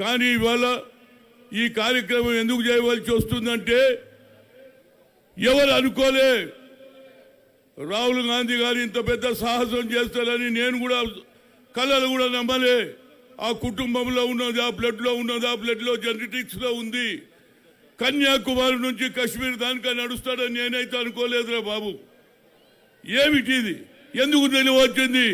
కానీ ఇవాళ ఈ కార్యక్రమం ఎందుకు చేయవలసి వస్తుందంటే ఎవరు అనుకోలే. రాహుల్ గాంధీ గారు ఇంత పెద్ద సాహసం చేస్తారని నేను కూడా కళలు కూడా నమ్మలే. ఆ కుటుంబంలో ఉన్నది ఆ బ్లడ్లో ఉన్నది ఆ బ్లడ్లో ఉంది. కన్యాకుమారి నుంచి కాశ్మీర్ దానికా నడుస్తాడని నేనైతే అనుకోలేదురా బాబు. ఏమిటి ఇది ఎందుకు తెలియవచ్చింది?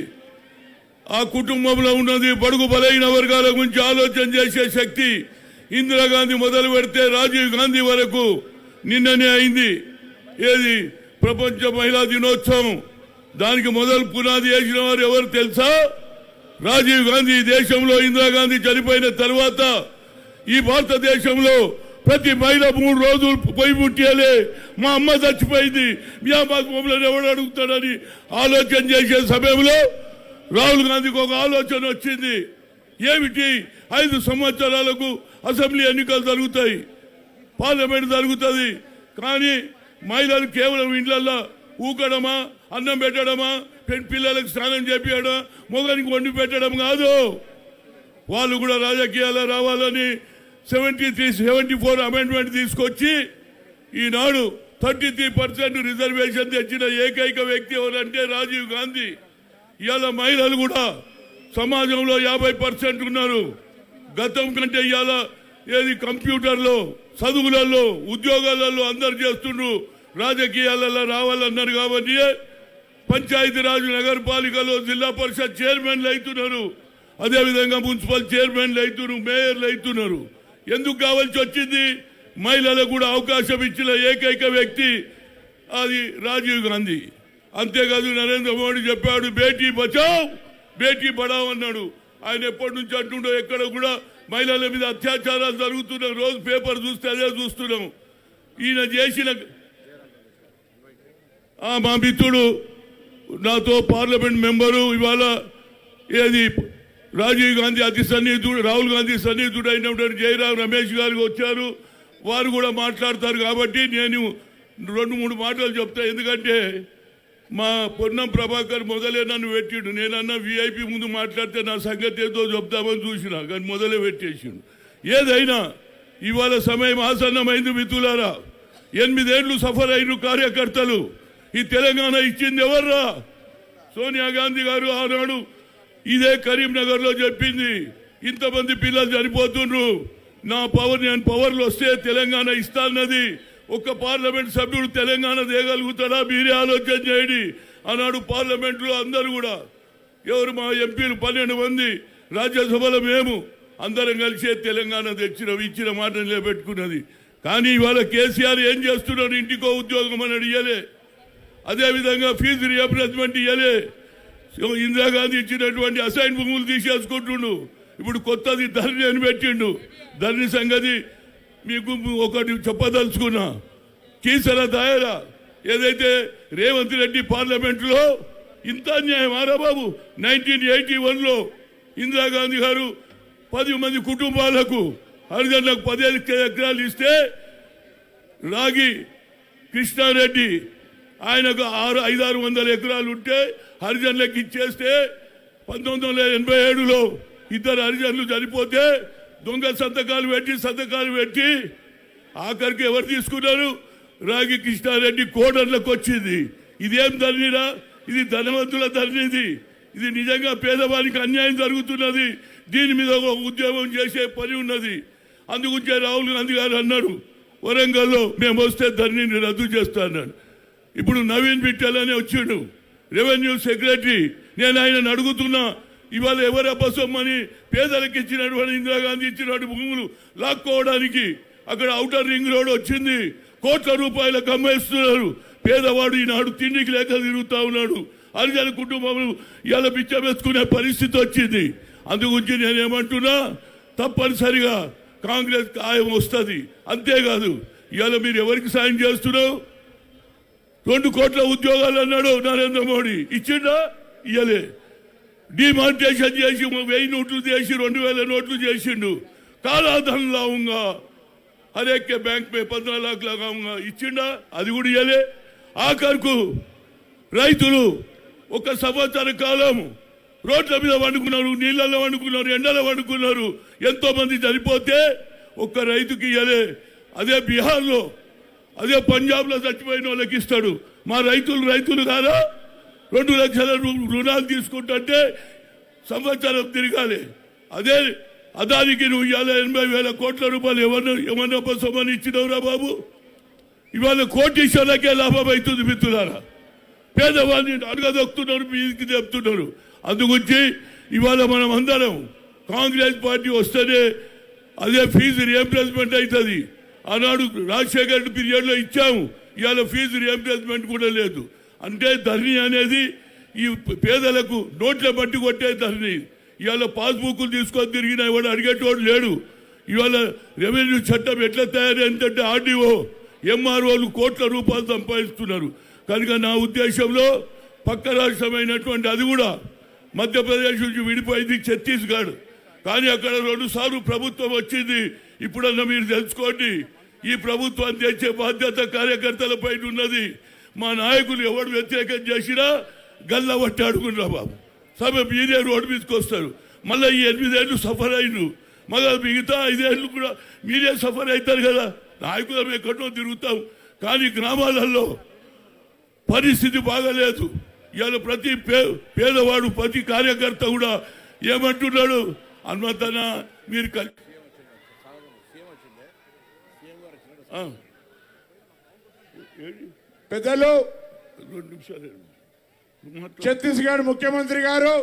ఆ కుటుంబంలో ఉన్నది బడుగు బలైన వర్గాల గురించి ఆలోచన చేసే శక్తి ఇందిరాగాంధీ మొదలు పెడితే రాజీవ్ గాంధీ వరకు నిన్ననే అయింది. ఏది? ప్రపంచ మహిళా దినోత్సవం. దానికి మొదలు పునాది వేసిన వారు ఎవరు తెలుసా? రాజీవ్ గాంధీ ఈ దేశంలో ఇందిరాగాంధీ చనిపోయిన తర్వాత ఈ భారతదేశంలో ప్రతి మహిళ మూడు రోజులు పొయ్యి ముట్టేలే మా అమ్మ చచ్చిపోయింది. మీ అమ్మ మమ్మల్ని ఎవడు అడుగుతాడని ఆలోచన చేసే సమయంలో రాహుల్ గాంధీకి ఒక ఆలోచన వచ్చింది. ఏమిటి? ఐదు సంవత్సరాలకు అసెంబ్లీ ఎన్నికలు జరుగుతాయి. పార్లమెంట్ జరుగుతుంది. కానీ మహిళలు కేవలం ఇండ్లల్లో ఊకడమా అన్నం పెట్టడమా పెన్ పిల్లలకు స్నానం చేపించడం మొగనికి వండి పెట్టడం కాదు. వాళ్ళు కూడా రాజకీయాల్లో రావాలని seventy three seventy four amendment తీసుకొచ్చి ఈనాడు థర్టీ త్రీ పర్సెంట్ రిజర్వేషన్ తెచ్చిన ఏకైక వ్యక్తి ఎవరంటే రాజీవ్ గాంధీ. ఇవాళ మహిళలు కూడా సమాజంలో యాభై పర్సెంట్ ఉన్నారు. గతం కంటే ఇవాళ ఏది కంప్యూటర్లో చదువులలో ఉద్యోగాలలో అందరు చేస్తుండ్రు. రాజకీయాలలో రావాలన్నారు కాబట్టి పంచాయతీరాజ్ నగరపాలికలో జిల్లా పరిషత్ చైర్మన్లు అవుతున్నారు. అదేవిధంగా మున్సిపల్ చైర్మన్లు అవుతున్నారు మేయర్లు అవుతున్నారు. ఎందుకు కావాల్సి వచ్చింది? మహిళలకు కూడా అవకాశం ఇచ్చిన ఏకైక వ్యక్తి అది రాజీవ్ గాంధీ. అంతేకాదు నరేంద్ర మోడీ చెప్పాడు బేటీ బచావ్ బేటీ పడావ్ అన్నాడు. ఆయన ఎప్పటి నుంచి అంటుండో ఎక్కడ కూడా మహిళల మీద అత్యాచారాలు జరుగుతున్న రోజు పేపర్ చూస్తే అదే చూస్తున్నాం. ఈయన చేసిన మా మిత్రుడు నాతో పార్లమెంట్ మెంబరు ఇవాళ ఏది రాజీవ్ గాంధీ అతి సన్నిహితుడు రాహుల్ గాంధీ సన్నిహితుడు అయినటువంటి జయరామ్ రమేష్ గారు వచ్చారు. వారు కూడా మాట్లాడతారు కాబట్టి నేను రెండు మూడు మాటలు చెప్తా. ఎందుకంటే మా పొన్నం ప్రభాకర్ మొదలే నన్ను పెట్టిండు. నేనన్నా విఐపి ముందు మాట్లాడితే నా సంగతి ఏదో చెప్తామని చూసిన కానీ మొదలే పెట్టేసిండు. ఏదైనా ఇవాళ సమయం ఆసన్నమైంది మిత్రులారా. ఎనిమిదేళ్ళు సఫర్ అయిన కార్యకర్తలు. ఈ తెలంగాణ ఇచ్చింది ఎవర్రా? సోనియా గాంధీ గారు ఆనాడు ఇదే కరీంనగర్లో చెప్పింది. ఇంతమంది పిల్లలు చనిపోతుండ్రు. నా పవర్ నేను పవర్లు వస్తే తెలంగాణ ఇస్తానన్నది ఒక్క పార్లమెంట్ సభ్యుడు తెలంగాణ తేగలుగుతాడా మీరే ఆలోచన చేయండి. ఆనాడు పార్లమెంట్లో అందరూ కూడా ఎవరు మా ఎంపీలు? పన్నెండు మంది రాజ్యసభలో మేము అందరం కలిసే తెలంగాణ తెచ్చిన ఇచ్చిన మాట నిలబెట్టుకున్నది. కానీ ఇవాళ కేసీఆర్ ఏం చేస్తున్నాడు? ఇంటికో ఉద్యోగం అని అడిగలే. అదేవిధంగా ఫీజు రియంబర్స్మెంట్ ఇవ్వలే ఇందిరాగాంధీ ఇచ్చినటువంటి అసైన్ భూములు తీసేసుకుంటుండు. ఇప్పుడు కొత్తది ధరణి అని పెట్టిండు. ధరణి సంగతి మీకు ఒకటి చెప్పదలుచుకున్నా. కీసర దాయరా ఏదైతే రేవంత్ రెడ్డి పార్లమెంట్లో ఇంత అన్యాయమారా బాబు? నైన్టీన్ ఎయిటీ వన్లో ఇందిరాగాంధీ గారు పది మంది కుటుంబాలకు హరిజనులకు పదిహేను ఎకరాలు ఇస్తే రాగి కృష్ణారెడ్డి ఆయనకు ఆరు ఐదారు వందల ఎకరాలు ఉంటే హరిజనులకు ఇచ్చేస్తే పంతొమ్మిది వందల ఎనభై ఏడులో ఇద్దరు హరిజనులు చనిపోతే దొంగ సంతకాలు పెట్టి సంతకాలు పెట్టి ఆఖరికి ఎవరు తీసుకున్నారు? రాగి కృష్ణారెడ్డి కోడర్లకు వచ్చింది. ఇదేం ధరణిరా ఇది ధనవంతుల ధరణిది ఇది. నిజంగా పేదవానికి అన్యాయం జరుగుతున్నది. దీని మీద ఒక ఉద్యోగం చేసే పని ఉన్నది. అందుగురించే రాహుల్ గాంధీ గారు అన్నారు వరంగల్లో మేము వస్తే ధరణిని రద్దు చేస్తానన్నాడు ఇప్పుడు నవీన్ బిట్టెల్ అని వచ్చిండు. రెవెన్యూ సెక్రటరీ నేను ఆయనను అడుగుతున్నా ఇవాళ ఎవరి అబ్బసొమ్మని పేదలకు ఇచ్చినటువంటి ఇందిరాగాంధీ ఇచ్చినటువంటి భూములు లాక్కోవడానికి అక్కడ ఔటర్ రింగ్ రోడ్ వచ్చింది. కోట్ల రూపాయలకు అమ్మేస్తున్నారు పేదవాడు ఈనాడు తిండికి లేక తిరుగుతా ఉన్నాడు. అరిజన కుటుంబం ఇవాళ పిచ్చబెత్తుకునే పరిస్థితి వచ్చింది. అందుగురించి నేనేమంటున్నా తప్పనిసరిగా కాంగ్రెస్ ఖాయం వస్తుంది. అంతేకాదు ఇవాళ మీరు ఎవరికి సాయం చేస్తున్నావు? రెండు కోట్ల ఉద్యోగాలు అన్నాడు నరేంద్ర మోడీ. ఇచ్చిండా? ఇయ్యలే. డిమార్టేషన్ చేసి వెయ్యి నోట్లు చేసి రెండు వేల నోట్లు చేసిండు. కాలాధనలా లావుంగా అదే బ్యాంక్ పే పంద్రహ్ లాక్ లాగా ఇచ్చిండా? అది కూడా ఇయ్యలే. ఆఖరుకు రైతులు ఒక సంవత్సర కాలం రోడ్ల మీద వండుకున్నారు నీళ్ళలో వండుకున్నారు ఎండలో వండుకున్నారు. ఎంతో మంది చనిపోతే ఒక్క రైతుకి ఇయ్యలే. అదే బీహార్లో అదే పంజాబ్లో చచ్చిపోయిన వాళ్ళకి ఇస్తాడు. మా రైతులు రైతులు కాదా? రెండు లక్షల రుణాలు తీసుకుంటుంటే సంవత్సరం తిరగాలి. అదే అదానికి నువ్వు ఇవాళ ఎనభై వేల కోట్ల రూపాయలు ఎవరిని ఏమన్నా సొమ్మని ఇచ్చినవురా బాబు? ఇవాళ కోటీశ్వరులకే లాభం అవుతుంది మిత్రులారా. పేదవాడిని అడగదొక్కుతున్నారు మీదికి చెప్తున్నారు. అందుగురించి ఇవాళ మనం అందరం కాంగ్రెస్ పార్టీ వస్తేనే అదే ఫీజు రియంబర్స్మెంట్ అవుతుంది. ఆనాడు రాజశేఖర్ రెడ్డి పీరియడ్లో ఇచ్చాము. ఇవాళ ఫీజు రియంబర్స్మెంట్ కూడా లేదు. అంటే ధరణి అనేది ఈ పేదలకు నోట్ల బట్టి కొట్టే ధరణి. ఇవాళ పాస్బుక్లు తీసుకొని తిరిగినా ఇవాడు అడిగేటోడు లేడు. ఇవాళ రెవెన్యూ చట్టం ఎట్లా తయారైందంటే ఆర్డీఓ ఎంఆర్ఓలు కోట్ల రూపాయలు సంపాదిస్తున్నారు. కనుక నా ఉద్దేశంలో పక్క రాష్ట్రమైనటువంటి అది కూడా మధ్యప్రదేశ్ నుంచి విడిపోయింది ఛత్తీస్గఢ్. కానీ అక్కడ రెండుసార్లు ప్రభుత్వం వచ్చింది. ఇప్పుడన్నా మీరు తెలుసుకోండి ఈ ప్రభుత్వం తెచ్చే బాధ్యత కార్యకర్తలపై ఉన్నది. మా నాయకులు ఎవరు వ్యతిరేకం చేసినా గల్ల పట్టి బాబు సభ మీరే రోడ్డు మీదకి వస్తారు మళ్ళీ ఈ ఎనిమిదేళ్ళు సఫర్ అయిను మళ్ళీ మిగతా ఐదేళ్ళు కూడా మీరే సఫర్ అవుతారు కదా నాయకులం ఎక్కడో తిరుగుతాం కానీ గ్రామాలలో పరిస్థితి బాగలేదు ఇవాళ ప్రతి పే పేదవాడు ప్రతి కార్యకర్త కూడా ఏమంటున్నాడు హనుమంతన మీరు కల్- ఆ. పెద్దలు రెండు నిమిషాలు ఛత్తీస్గఢ్ ముఖ్యమంత్రి గారు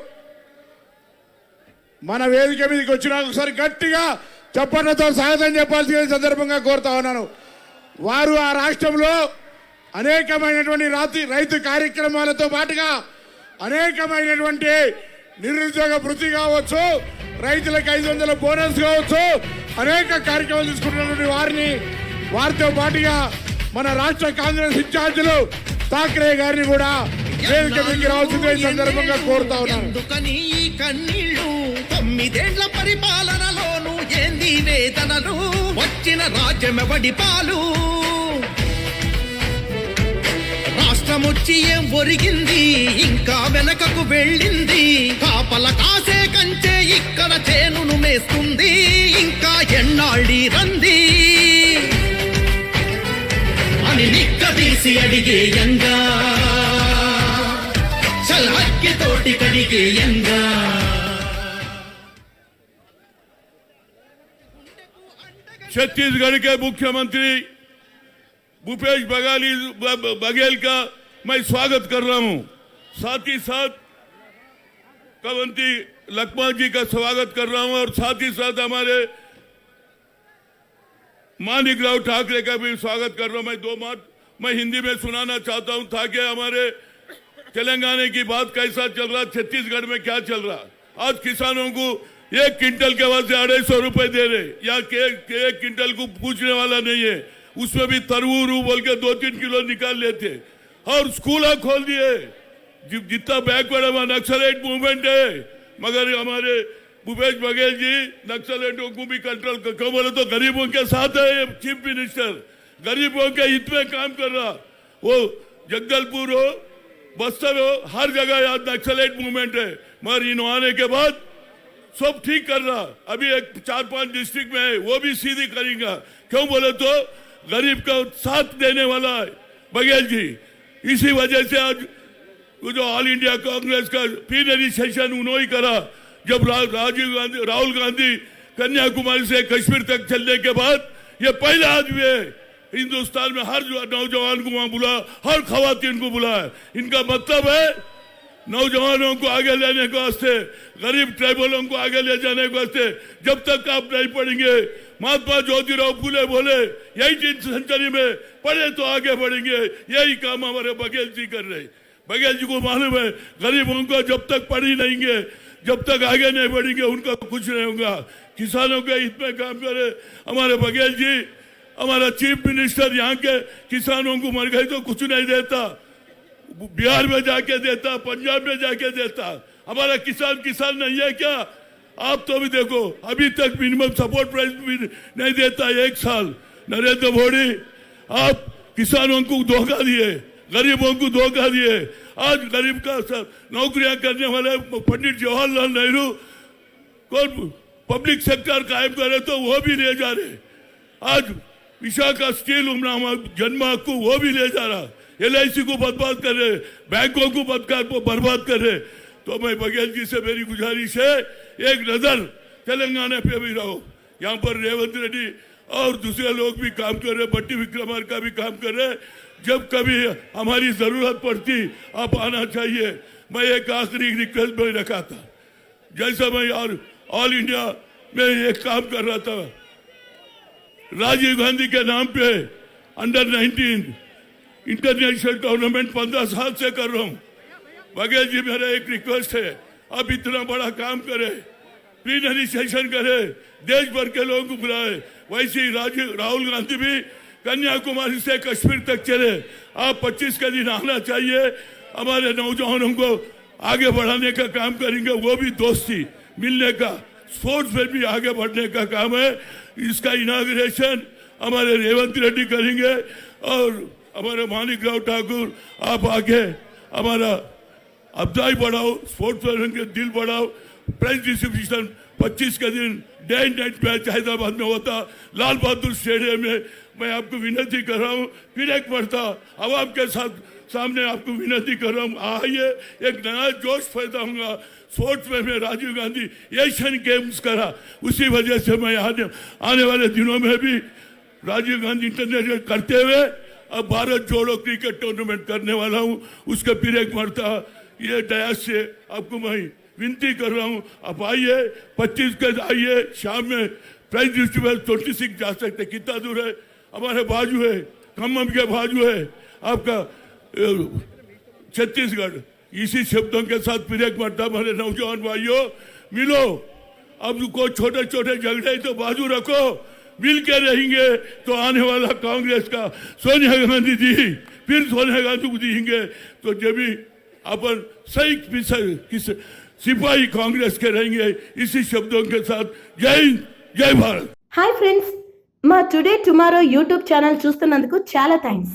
మన వేదిక మీదకి వచ్చిన ఒకసారి గట్టిగా చప్పట్లతో స్వాగతం చెప్పాల్సిన సందర్భంగా కోరుతా ఉన్నాను. వారు ఆ రాష్ట్రంలో అనేకమైనటువంటి రాతి రైతు కార్యక్రమాలతో పాటుగా అనేకమైనటువంటి నిరుద్యోగ వృత్తి కావచ్చు రైతులకు ఐదు వందల బోనస్ కావచ్చు అనేక కార్యక్రమాలు తీసుకుంటున్నటువంటి వారిని వారితో పాటుగా మన రాష్ట్ర కాంగ్రెస్ ఇన్ఛార్జీలు ఠాక్రే గారిని కూడా వేదిక మీదకి రావాల్సిందే సందర్భంగా కోరుతా ఉన్నాను. ఈ కన్నీళ్ళు? తొమ్మిదేండ్ల పరిపాలనలోను ఏంది వేదనలు? వచ్చిన రాజ్యమెవడి పాలు? రాష్ట్రమొచ్చి ఏం ఒరిగింది? ఇంకా వెనకకు వెళ్ళింది? కాపల కాసే కంచే ఇక్కడ చేనును మేస్తుంది. छत्तीसगढ़ के मुख्यमंत्री भूपेश बघाली बघेल का मैं स्वागत कर रहा हूँ साथ ही साथ कवंती लखमा जी का स्वागत कर रहा हूँ और साथ ही साथ हमारे मानिक राव ठाकरे का भी स्वागत कर रहा हूँ मैं दो मार्च मैं हिंदी में सुनाना चाहता हूँ ताकि हमारे तेलंगाना की बात कैसा चल रहा छत्तीसगढ़ में क्या चल रहा। आज किसानों को एक क्विंटल के वास्ते अढ़ाई सौ रुपए दे रहे या के, के एक क्विंटल को पूछने वाला नहीं है। उसमें भी तरबूज बोल के दो तीन किलो निकाल लेते। और स्कूल खोल दिए। जितना बैकवर्ड है वहाँ नक्सलाइट मूवमेंट है मगर हमारे भूपेश बघेल जी नक्सलाइटों को भी कंट्रोल कर बोले तो गरीबों के साथ है चीफ मिनिस्टर गरीबों के हित में काम कर रहा। वो जगदलपुर हो बस्तर हो हर जगह आज नक्सलाइट मूवमेंट है। मगर इन आने के बाद सब ठीक कर रहा। अभी एक चार पाँच डिस्ट्रिक्ट में है वो भी सीधी करेगा। क्यों बोले तो गरीब का साथ देने वाला है बघेल जी। इसी वजह से आज वो जो ऑल इंडिया कांग्रेस का प्लीनरी सेशन उन्होंने करा। जब रा, राजीव गांधी राहुल गांधी कन्याकुमारी से कश्मीर तक चलने के बाद ये पहला आदमी है। हिंदुस्तान में हर नौजवान को वहाँ बुला, हर खातन को बुलाया इनका मतलब है, नौजवानों को आगे लेने के वास्ते, गरीब ट्राइबलों को आगे ले जाने के वास्ते जब तक आप नहीं पढ़ेंगे, महात्मा ज्योतिराव फूले बोले, यही सेंचुरी में पढ़े तो आगे बढ़ेंगे, यही काम हमारे बघेल जी कर रहे बघेल जी को मालूम है, गरीबों को जब तक पढ़ी नहीं गे जब तक आगे नहीं बढ़ेंगे, उनका कुछ नहीं होगा। किसानों के हित में काम करे। हमारे बघेल जी हमारा चीफ मिनिस्टर यहाँ के किसानों को मर गए तो कुछ नहीं देता। बिहार में जाके देता, पंजाब में जाके देता। हमारा किसान किसान नहीं है क्या? आप तो भी देखो, अभी तक मिनिमम सपोर्ट प्राइस भी नहीं देता एक साल। नरेंद्र मोदी, आप किसानों को धोखा दिए, गरीबों को धोखा दिए। आज गरीब का सर, नौकरियाँ करने वाले पंडित जवाहरलाल नेहरू, कौन पब्लिक सेक्टर कायम करे तो वो भी ले जा रहे। आज विशाखा स्टील नाम जन्म को वो भी ले जा रहा। एलआईसी को बर्बाद कर रहे, बैंकों को बदकार बर्बाद कर रहे। तो मैं बघेल जी से मेरी गुजारिश है, एक नज़र तेलंगाना पे भी रहो। यहाँ पर रेवंत रेड्डी और दूसरे लोग भी काम कर रहे, बट्टी विक्रमार का भी काम कर रहे। जब कभी हमारी ज़रूरत पड़ती, आप आना चाहिए। मैं एक आखिरी रिक्वेस्ट में रखा था। जैसा मैं और ऑल इंडिया में एक काम कर रहा था राजीव गांधी के नाम पे अंडर 19 इंटरनेशनल टूर्नामेंट पंद्रह साल से कर रहा हूँ। बघेल जी, मेरा एक रिक्वेस्ट है, आप इतना बड़ा काम करे प्लीनरी करे, देश भर के लोगों को बुलाए। वैसे ही राजीव, राहुल गांधी भी कन्याकुमारी से कश्मीर तक चले। आप 25 के दिन आना चाहिए। हमारे नौजवानों को आगे बढ़ाने का काम करेंगे, वो भी दोस्ती, मिलने का। स्पोर्ट्स में भी आगे बढ़ने का काम है। इसका इनाग्रेशन हमारे रेवंत रेड्डी करेंगे और हमारे मानिक राव ठाकुर, आप आगे हमारा अफजाई बढ़ाओ स्पोर्ट्स पर्सन के दिल बढ़ाओ। प्राइज डिस्ट्रीब्यूशन 25 के दिन day and night match Hyderabad में होता। लाल बहादुर स्टेडियम में मैं आपको विनती कर रहा हूँ। फिर एक मरता आवाम के साथ सामने आपको विनती कर रहा हूँ, आइए, एक नया जोश पैदा होगा स्पोर्ट्स में मैं राजीव गांधी एशियन गेम्स करा उसी वजह से मैं आने आने वाले दिनों में भी राजीव गांधी इंटरनेशनल करते हुए अब भारत जोड़ो क्रिकेट टूर्नामेंट करने वाला हूँ। उसका फिर एक मरता ये डयास से आपको मैं विनती कर रहा हूँ। आप आइए, पच्चीस के आइए, शाम में प्राइज डिस्ट्रीब्यूशन ट्वेंटी सिक्स जा सकते कितना दूर है? हमारे बाजू है खम्मम के बाजू है। आपका छत्तीसगढ़ इसी शब्दों के साथ फिर एक मरता हमारे नौजवान भाइयों मिलो अब को छोटे छोटे झगड़े तो बाजू रखो मिल के रहेंगे तो आने वाला कांग्रेस का सोनिया गांधी जी फिर सोनिया गांधी को देंगे तो जब भी अपन सही पिस- किस सिपाही कांग्रेस के रहेंगे इसी शब्दों के साथ जय हिंद जय भारत హాయ్ ఫ్రెండ్స్ మా టుడే టుమారో యూట్యూబ్ ఛానల్ చూస్తున్నందుకు చాలా థ్యాంక్స్